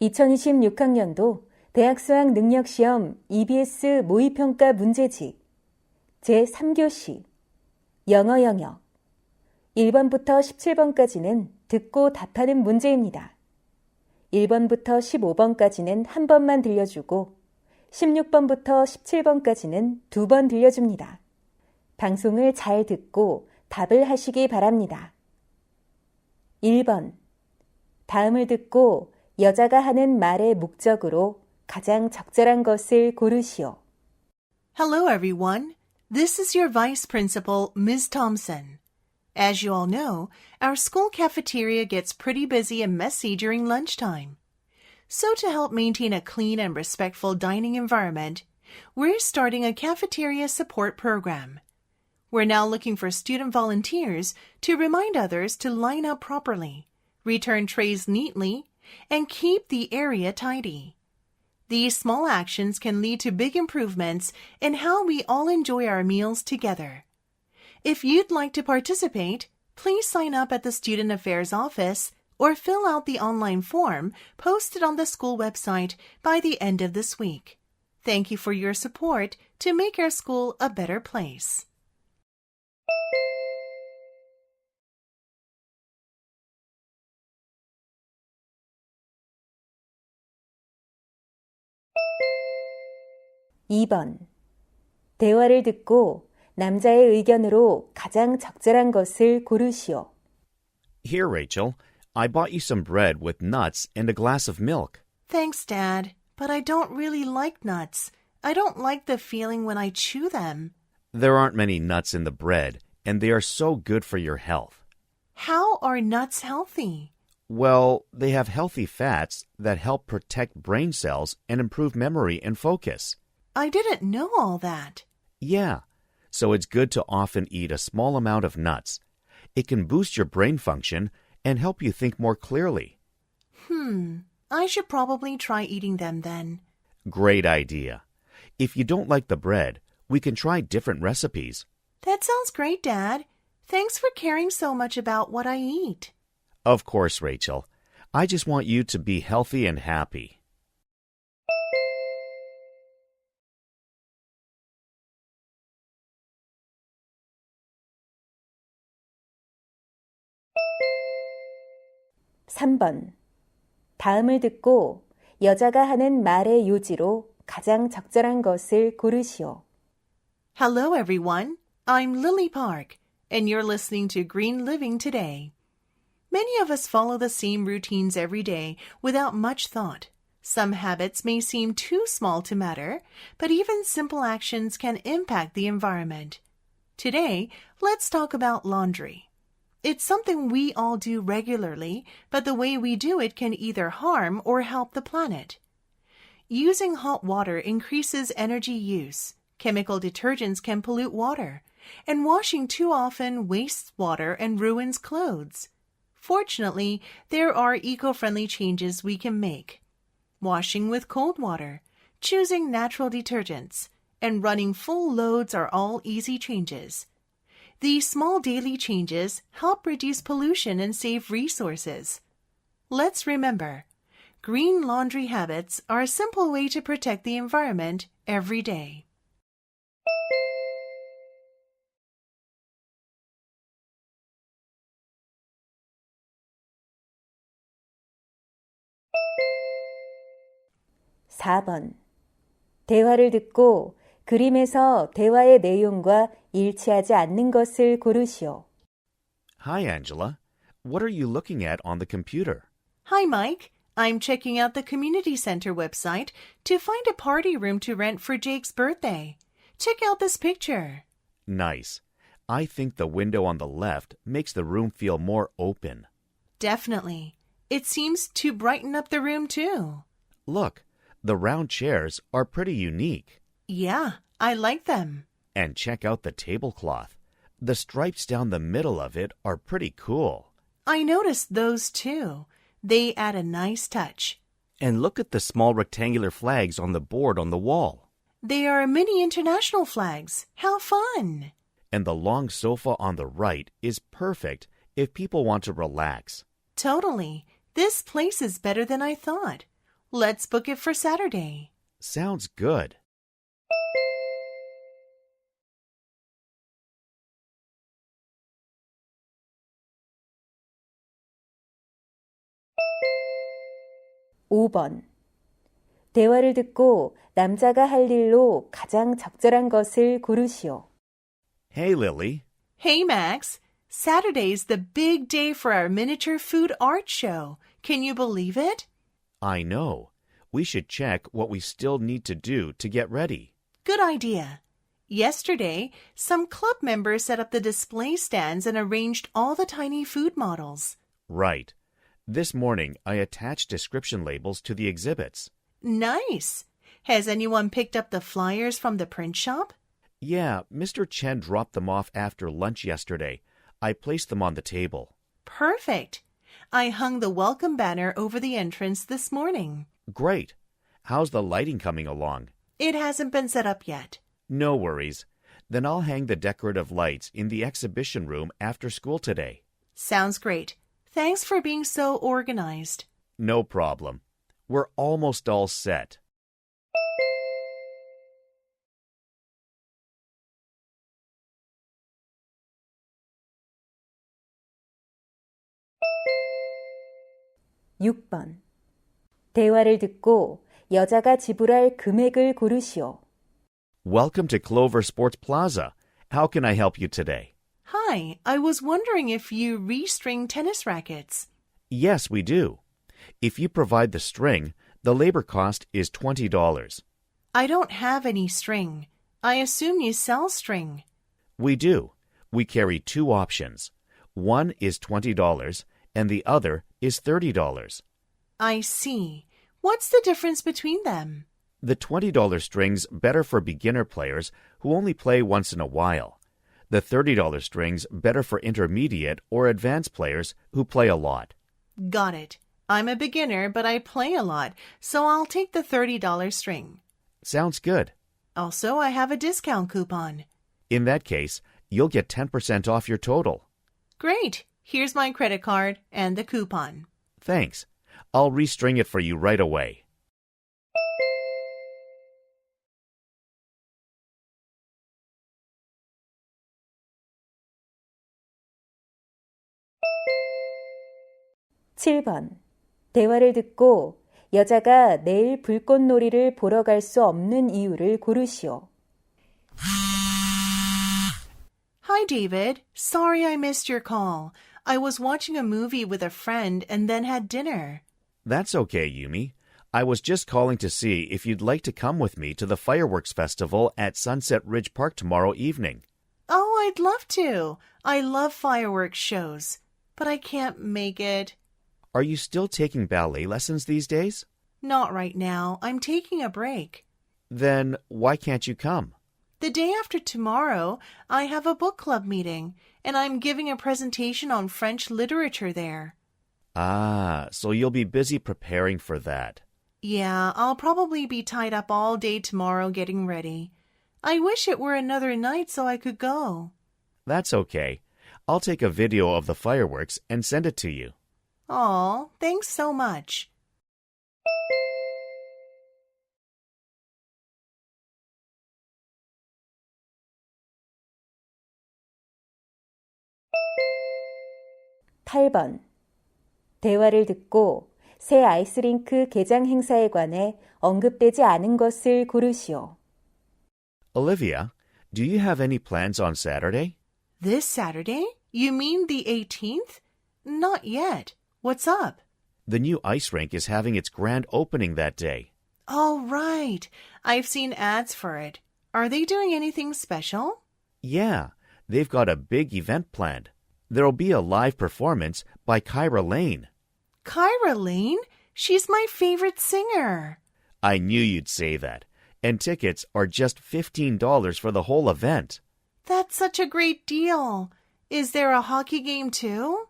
2026학년도 대학수학 능력시험 EBS 모의평가 문제집 제3교시 영어 영역 1번부터 17번까지는 듣고 답하는 문제입니다. 1번부터 15번까지는 한 번만 들려주고 16번부터 17번까지는 두 번 들려줍니다. 방송을 잘 듣고 답을 하시기 바랍니다. 1번. 다음을 듣고 여자가 하는 말의 목적으로 가장 적절한 것을 고르시오. Hello, everyone. This is your Vice Principal, Ms. Thompson. As you all know, our school cafeteria gets pretty busy and messy during lunchtime. So, to help maintain a clean and respectful dining environment, we're starting a cafeteria support program. We're now looking for student volunteers to remind others to line up properly, return trays neatly, and keep the area tidy. These small actions can lead to big improvements in how we all enjoy our meals together. If you'd like to participate, please sign up at the Student Affairs office or fill out the online form posted on the school website by the end of this week. Thank you for your support to make our school a better place. 2번. 대화를 듣고 남자의 의견으로 가장 적절한 것을 고르시오. Here, Rachel, I bought you some bread with nuts and a glass of milk. Thanks, Dad, but I don't really like nuts. I don't like the feeling when I chew them. There aren't many nuts in the bread, and they are so good for your health. How are nuts healthy? Well, they have healthy fats that help protect brain cells and improve memory and focus. I didn't know all that. Yeah, so it's good to often eat a small amount of nuts. It can boost your brain function and help you think more clearly. Hmm, I should probably try eating them then. Great idea. If you don't like the bread, we can try different recipes. That sounds great, Dad. Thanks for caring so much about what I eat. Of course, Rachel. I just want you to be healthy and happy. 3번. 다음을 듣고 여자가 하는 말의 요지로 가장 적절한 것을 고르시오. Hello, everyone. I'm Lily Park, and you're listening to Green Living Today. Many of us follow the same routines every day without much thought. Some habits may seem too small to matter, but even simple actions can impact the environment. Today, let's talk about laundry. It's something we all do regularly, but the way we do it can either harm or help the planet. Using hot water increases energy use. Chemical detergents can pollute water, and washing too often wastes water and ruins clothes. Fortunately, there are eco friendly changes we can make. Washing with cold water, choosing natural detergents, and running full loads are all easy changes. These small daily changes help reduce pollution and save resources. Let's remember, green laundry habits are a simple way to protect the environment every day. (4번) 대화를 듣고 그림에서 대화의 내용과 일치하지 않는 것을 고르시오. Hi, Angela. What are you looking at on the computer? Hi, Mike. I'm checking out the community center website to find a party room to rent for Jake's birthday. Check out this picture. Nice. I think the window on the left makes the room feel more open. Definitely. It seems to brighten up the room, too. Look, the round chairs are pretty unique. Yeah, I like them. And check out the tablecloth. The stripes down the middle of it are pretty cool. I noticed those too. They add a nice touch. And look at the small rectangular flags on the board on the wall. They are mini international flags. How fun! And the long sofa on the right is perfect if people want to relax. Totally. This place is better than I thought. Let's book it for Saturday. Sounds good. 오번 대화를 듣고 남자가 할 일로 가장 적절한 것을 고르시오. Hey, Lily. Hey, Max. Saturday's the big day for our miniature food art show. Can you believe it? I know. We should check what we still need to do to get ready. Good idea. Yesterday, some club members set up the display stands and arranged all the tiny food models. Right. This morning, I attached description labels to the exhibits. Nice. Has anyone picked up the flyers from the print shop? Yeah, Mr. Chen dropped them off after lunch yesterday. I placed them on the table. Perfect. I hung the welcome banner over the entrance this morning. Great. How's the lighting coming along? It hasn't been set up yet. No worries. Then I'll hang the decorative lights in the exhibition room after school today. Sounds great. Thanks for being so organized. No problem. We're almost all set. 육 번 대화를 듣고 여자가 지불할 금액을 고르시오. Welcome to Clover Sports Plaza. How can I help you today? Hi, I was wondering if you restring tennis rackets. Yes, we do. If you provide the string, the labor cost is $20. I don't have any string. I assume you sell string. We do. We carry two options. One is $20 and the other is $30. I see. What's the difference between them? The $20 string's better for beginner players who only play once in a while. The $30 string's better for intermediate or advanced players who play a lot. Got it. I'm a beginner, but I play a lot, so I'll take the $30 string. Sounds good. Also, I have a discount coupon. In that case, you'll get 10% off your total. Great. Here's my credit card and the coupon. Thanks. I'll restring it for you right away. 칠 번 대화를 듣고 여자가 내일 불꽃놀이를 보러 갈 수 없는 이유를 고르시오. Hi, David. Sorry I missed your call. I was watching a movie with a friend and then had dinner. That's okay, Yumi. I was just calling to see if you'd like to come with me to the fireworks festival at Sunset Ridge Park tomorrow evening. Oh, I'd love to. I love fireworks shows, but I can't make it. Are you still taking ballet lessons these days? Not right now. I'm taking a break. Then why can't you come? The day after tomorrow, I have a book club meeting, and I'm giving a presentation on French literature there. Ah, so you'll be busy preparing for that. Yeah, I'll probably be tied up all day tomorrow getting ready. I wish it were another night so I could go. That's okay. I'll take a video of the fireworks and send it to you. Aw, thanks so much. 팔 번 대화를 듣고 새 아이스링크 개장 행사에 관해 언급되지 않은 것을 고르시오. Olivia, do you have any plans on Saturday? This Saturday? You mean the 18th? Not yet. What's up? The new ice rink is having its grand opening that day. Oh, right. I've seen ads for it. Are they doing anything special? Yeah, they've got a big event planned. There'll be a live performance by Kyra Lane. Kyra Lane? She's my favorite singer. I knew you'd say that. And tickets are just $15 for the whole event. That's such a great deal. Is there a hockey game too?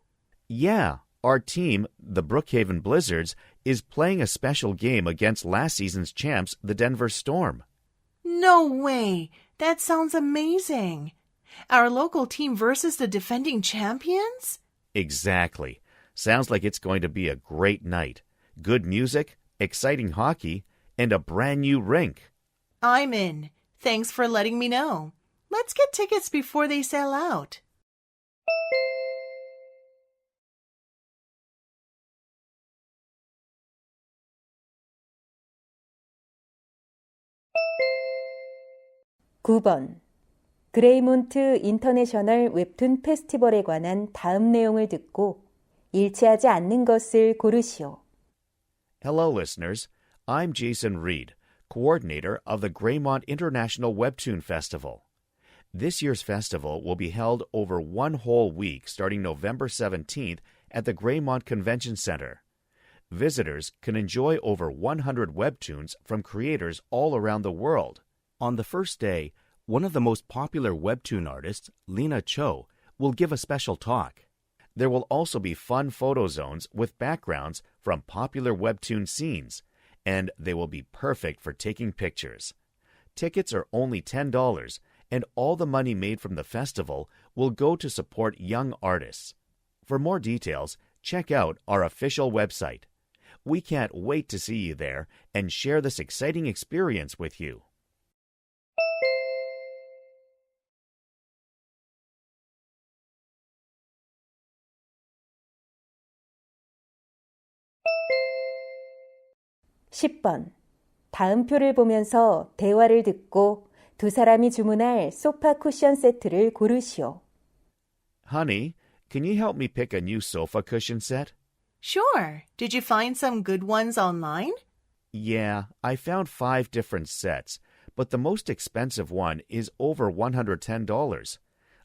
Yeah, our team, the Brookhaven Blizzards, is playing a special game against last season's champs, the Denver Storm. No way. That sounds amazing. Our local team versus the defending champions? Exactly. Sounds like it's going to be a great night. Good music, exciting hockey, and a brand new rink. I'm in. Thanks for letting me know. Let's get tickets before they sell out. 구번 그레이몬트 인터내셔널 웹툰 페스티벌에 관한 다음 내용을 듣고 일치하지 않는 것을 고르시오. Hello, listeners. I'm Jason Reed, coordinator of the Greymont International Webtoon Festival. This year's festival will be held over one whole week starting November 17th at the Greymont Convention Center. Visitors can enjoy over 100 webtoons from creators all around the world. On the first day, one of the most popular webtoon artists, Lena Cho, will give a special talk. There will also be fun photo zones with backgrounds from popular webtoon scenes, and they will be perfect for taking pictures. Tickets are only $10, and all the money made from the festival will go to support young artists. For more details, check out our official website. We can't wait to see you there and share this exciting experience with you. 10번. 다음 표를 보면서 대화를 듣고 두 사람이 주문할 소파 쿠션 세트를 고르시오. Honey, can you help me pick a new sofa cushion set? Sure. Did you find some good ones online? Yeah, I found five different sets, but the most expensive one is over $110.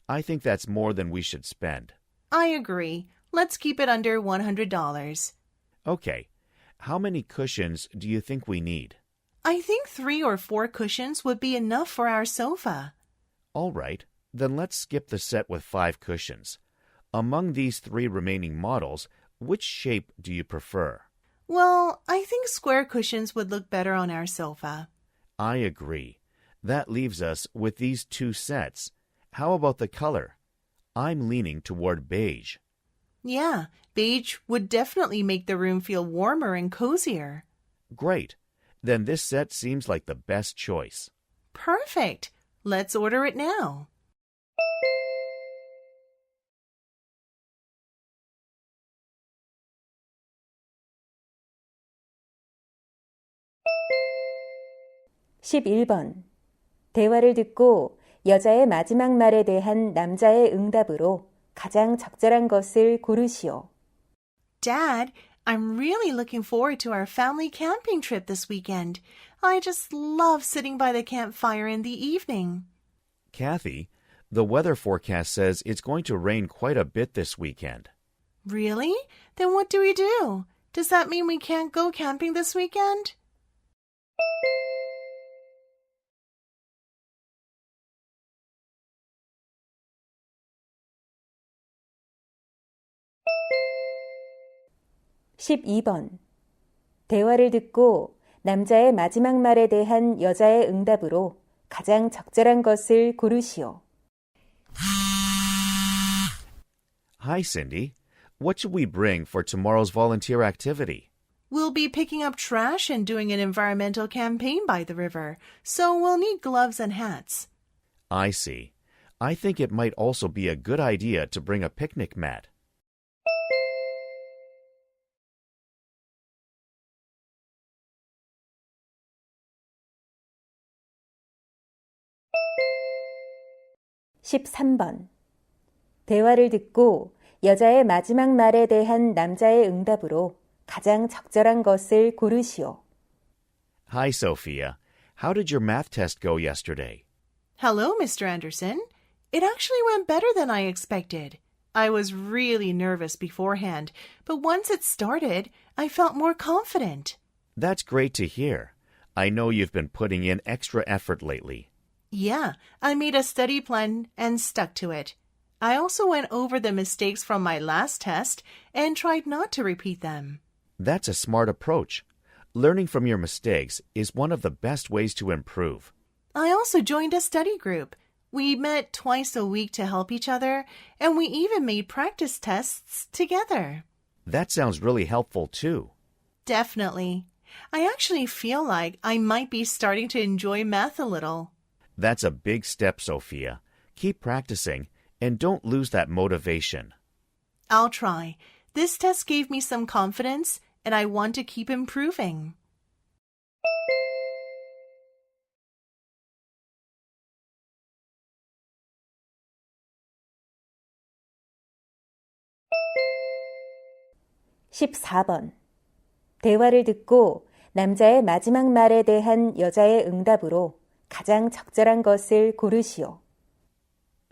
I think that's more than we should spend. I agree. Let's keep it under $100. Okay, how many cushions do you think we need? I think three or four cushions would be enough for our sofa. All right, then let's skip the set with five cushions. Among these three remaining models, which shape do you prefer? Well, I think square cushions would look better on our sofa. I agree. That leaves us with these two sets. How about the color? I'm leaning toward beige. Yeah, beige would definitely make the room feel warmer and cozier. Great. Then this set seems like the best choice. Perfect. Let's order it now. (11번) 대화를 듣고 여자의 마지막 말에 대한 남자의 응답으로 가장 적절한 것을 고르시오. Dad, I'm really looking forward to our family camping trip this weekend. I just love sitting by the campfire in the evening. Kathy, the weather forecast says it's going to rain quite a bit this weekend. Really? Then what do we do? Does that mean we can't go camping this weekend? (12번) 대화를 듣고 남자의 마지막 말에 대한 여자의 응답으로 가장 적절한 것을 고르시오. Hi, Cindy. What should we bring for tomorrow's volunteer activity? We'll be picking up trash and doing an environmental campaign by the river, so we'll need gloves and hats. I see. I think it might also be a good idea to bring a picnic mat. (13번) 대화를 듣고 여자의 마지막 말에 대한 남자의 응답으로 가장 적절한 것을 고르시오. Hi, Sophia. How did your math test go yesterday? Hello, Mr. Anderson. It actually went better than I expected. I was really nervous beforehand, but once it started, I felt more confident. That's great to hear. I know you've been putting in extra effort lately. Yeah, I made a study plan and stuck to it. I also went over the mistakes from my last test and tried not to repeat them. That's a smart approach. Learning from your mistakes is one of the best ways to improve. I also joined a study group. We met twice a week to help each other, and we even made practice tests together. That sounds really helpful too. Definitely. I actually feel like I might be starting to enjoy math a little. That's a big step, Sophia. Keep practicing and don't lose that motivation. I'll try. This test gave me some confidence, and I want to keep improving. 십사 번 대화를 듣고 남자의 마지막 말에 대한 여자의 응답으로 가장 적절한 것을 고르시오.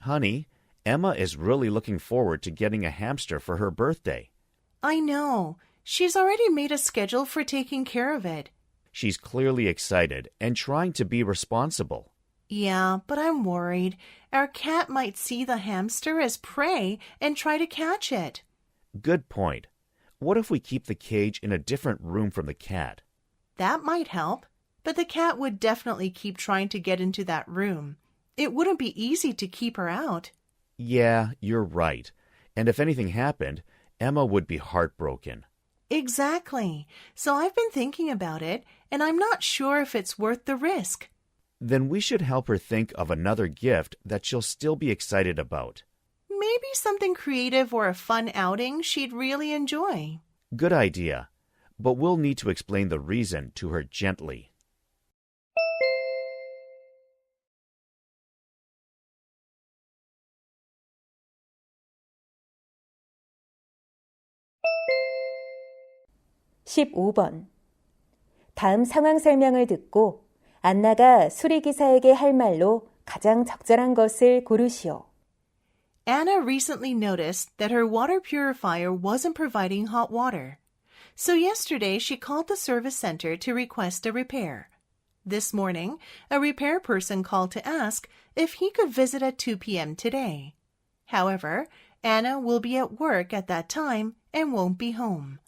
Honey, Emma is really looking forward to getting a hamster for her birthday. I know. She's already made a schedule for taking care of it. She's clearly excited and trying to be responsible. Yeah, but I'm worried. Our cat might see the hamster as prey and try to catch it. Good point. What if we keep the cage in a different room from the cat? That might help. But the cat would definitely keep trying to get into that room. It wouldn't be easy to keep her out. Yeah, you're right. And if anything happened, Emma would be heartbroken. Exactly. So I've been thinking about it, and I'm not sure if it's worth the risk. Then we should help her think of another gift that she'll still be excited about. Maybe something creative or a fun outing she'd really enjoy. Good idea. But we'll need to explain the reason to her gently. 십오 번 다음 상황 설명을 듣고 안나가 수리기사에게 할 말로 가장 적절한 것을 고르시오. Anna recently noticed that her water purifier wasn't providing hot water. So yesterday she called the service center to request a repair. This morning, a repair person called to ask if he could visit at 2 p.m. today. However, Anna will be at work at that time and won't be home.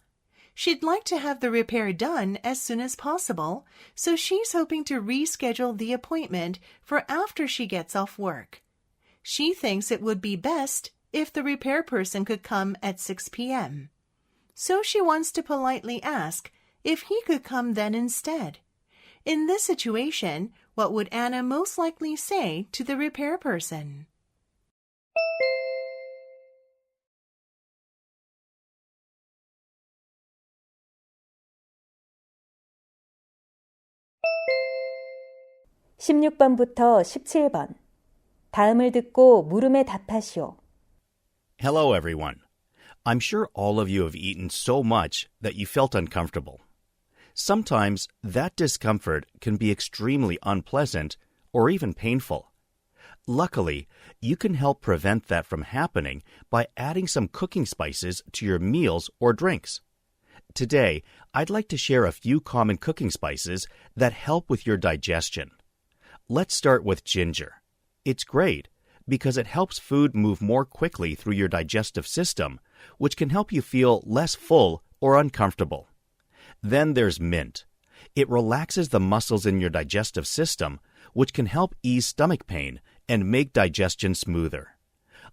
She'd like to have the repair done as soon as possible, so she's hoping to reschedule the appointment for after she gets off work. She thinks it would be best if the repair person could come at 6 p.m. So she wants to politely ask if he could come then instead. In this situation, what would Anna most likely say to the repair person? 십육 번부터 십칠 번 다음을 듣고 물음에 답하시오. Hello, everyone. I'm sure all of you have eaten so much that you felt uncomfortable. Sometimes that discomfort can be extremely unpleasant or even painful. Luckily, you can help prevent that from happening by adding some cooking spices to your meals or drinks. Today, I'd like to share a few common cooking spices that help with your digestion. Let's start with ginger. It's great because it helps food move more quickly through your digestive system, which can help you feel less full or uncomfortable. Then there's mint. It relaxes the muscles in your digestive system, which can help ease stomach pain and make digestion smoother.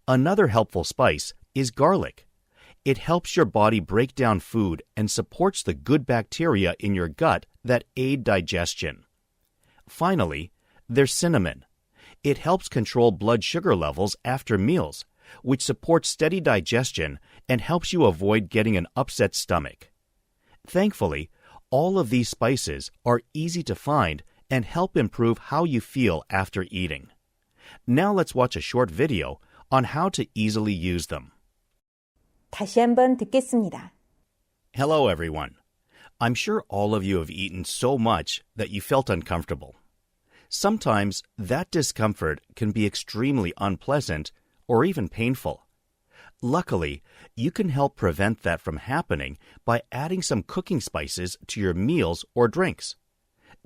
Another helpful spice is garlic. It helps your body break down food and supports the good bacteria in your gut that aid digestion. Finally, there's cinnamon. It helps control blood sugar levels after meals, which supports steady digestion and helps you avoid getting an upset stomach. Thankfully, all of these spices are easy to find and help improve how you feel after eating. Now let's watch a short video on how to easily use them. 다시 한번 듣겠습니다. Hello, everyone. I'm sure all of you have eaten so much that you felt uncomfortable. Sometimes that discomfort can be extremely unpleasant or even painful. Luckily, you can help prevent that from happening by adding some cooking spices to your meals or drinks.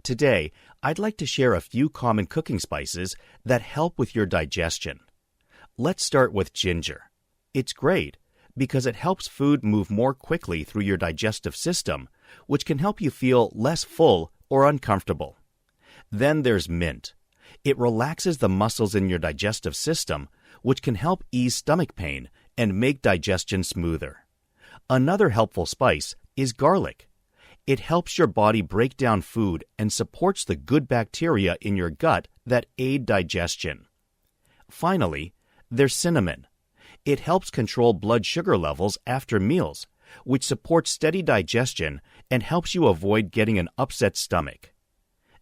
Today, I'd like to share a few common cooking spices that help with your digestion. Let's start with ginger. It's great because it helps food move more quickly through your digestive system, which can help you feel less full or uncomfortable. Then there's mint. It relaxes the muscles in your digestive system, which can help ease stomach pain and make digestion smoother. Another helpful spice is garlic. It helps your body break down food and supports the good bacteria in your gut that aid digestion. Finally, there's cinnamon. It helps control blood sugar levels after meals, which supports steady digestion and helps you avoid getting an upset stomach.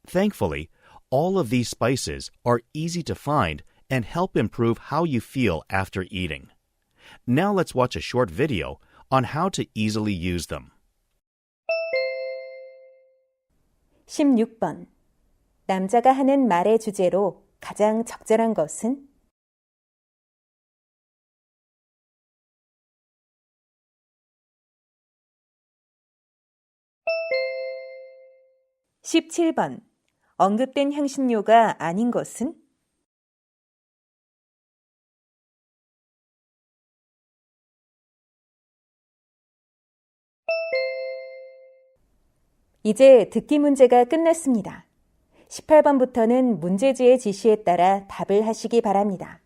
Thankfully, all of these spices are easy to find and help improve how you feel after eating. Now let's watch a short video on how to easily use them. 16번. 남자가 하는 말의 주제로 가장 적절한 것은? (17번) 언급된 향신료가 아닌 것은? 이제 듣기 문제가 끝났습니다. 18번부터는 문제지의 지시에 따라 답을 하시기 바랍니다.